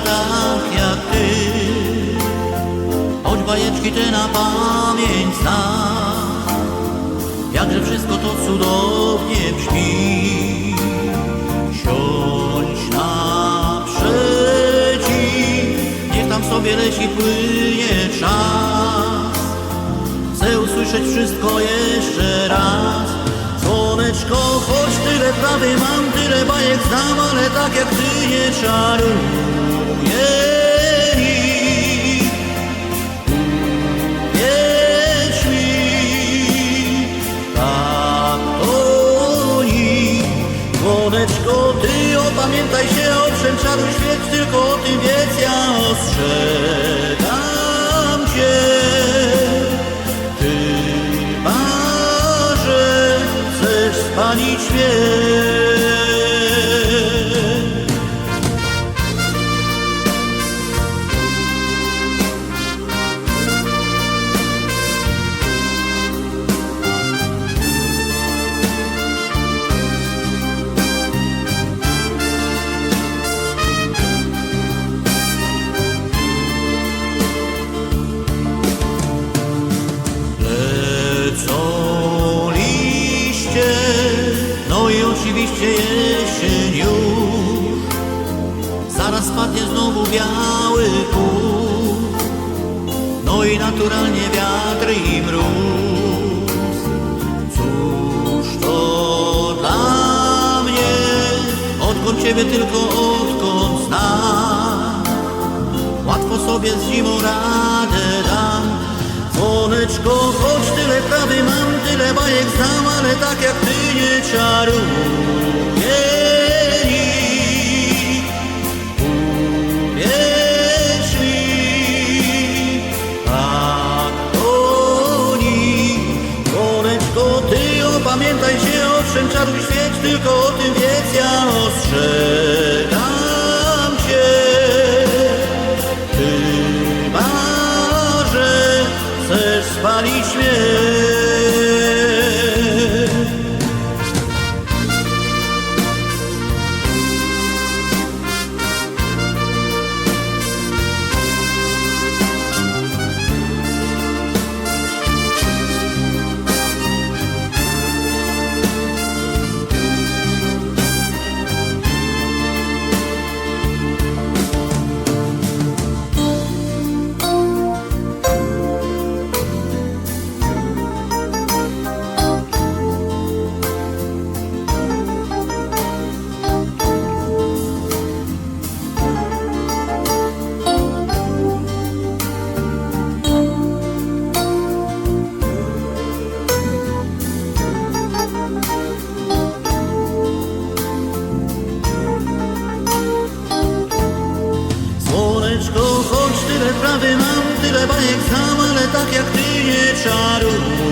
tak jak ty. Choć bajeczki te na pamięć zna Jakże wszystko to cudownie brzmi. Siądź naprzeciw Niech tam sobie leci płynie czas. Chcę usłyszeć wszystko jeszcze raz Słoneczko, choć tyle prawy mam, tyle bajek znam Ale tak jak ty nie czaruje nikt. Wierz mi, tak to nikt. Słoneczko, ty opamiętaj się, owszem czaruj świeć Tylko o tym wiedz, ja ostrzegam oczywiście jesień już. Zaraz spadnie znowu biały puch, no i naturalnie wiatr i mróz. Cóż to dla mnie, odkąd Ciebie tylko odkąd znam. Łatwo sobie z zimą radę dam Słoneczko, choć tyle prawy mam, tyle bajek znam Ale tak jak czaruje nikt. Uwierz mi, tak to nikt. Słoneczko, ty opamiętaj się, owszem czaruj świeć Tylko o tym wiedz, ja ostrzegam chcesz spalić mnie. Prawy mam, tyle bajek znam, ale tak jak ty nie czaruje